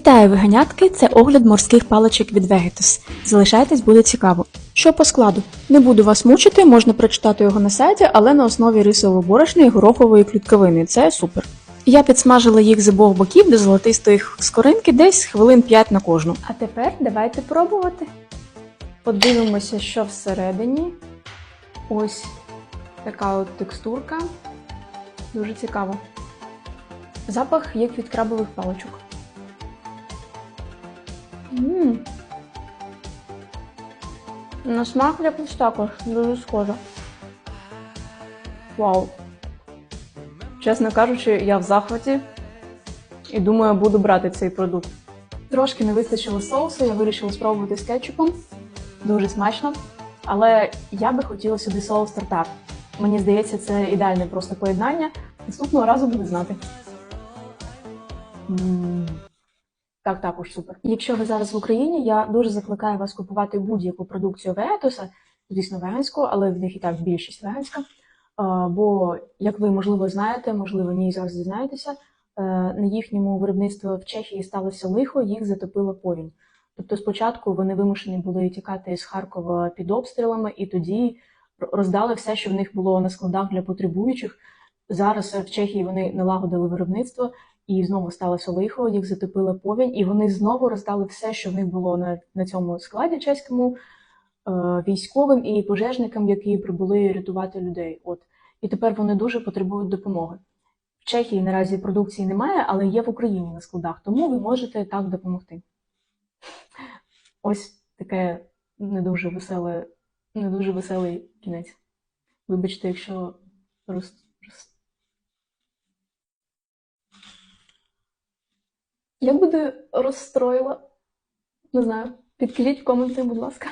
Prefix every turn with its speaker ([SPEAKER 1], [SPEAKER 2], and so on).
[SPEAKER 1] Вітаю виганятки! Це огляд морських паличок від Vegetus. Залишайтесь, буде цікаво. Що по складу? Не буду вас мучити, можна прочитати його на сайті, але на основі рисового борошна і горохової клітковини. Це супер. Я підсмажила їх з обох боків до золотистої скоринки десь хвилин 5 на кожну. А тепер давайте пробувати. Подивимося, що всередині. Ось така от текстурка. Дуже цікаво. Запах як від крабових паличок. Ммм. На смак якось також дуже схоже. Вау. Чесно кажучи, я в захваті і думаю, буду брати цей продукт. Трошки не вистачило соусу, я вирішила спробувати з кетчупом. Дуже смачно. Але я би хотіла сюди соус тартар. Мені здається, це ідеальне просто поєднання. Наступного разу буду знати. М. Так, також супер. Якщо ви зараз в Україні, я дуже закликаю вас купувати будь-яку продукцію Vegetus, звісно, веганську, але в них і так більшість веганська. Бо, як ви можливо знаєте, можливо, ні зараз дізнаєтеся, е, на їхньому виробництві в Чехії сталося лихо, їх затопила повінь. Тобто, спочатку вони вимушені були тікати з Харкова під обстрілами, і тоді роздали все, що в них було на складах для потребуючих. Зараз в Чехії вони налагодили виробництво, і знову сталося лихо, їх затопила повінь, і вони знову роздали все, що в них було на, на цьому складі чеському е, військовим і пожежникам, які прибули рятувати людей. От і тепер вони дуже потребують допомоги. В Чехії наразі продукції немає, але є в Україні на складах, тому ви можете так допомогти. Ось таке не дуже веселе, не дуже веселий кінець. Вибачте, якщо роз, роз... Я буду розстроїла. Не знаю. Підкажіть в коменти, будь ласка.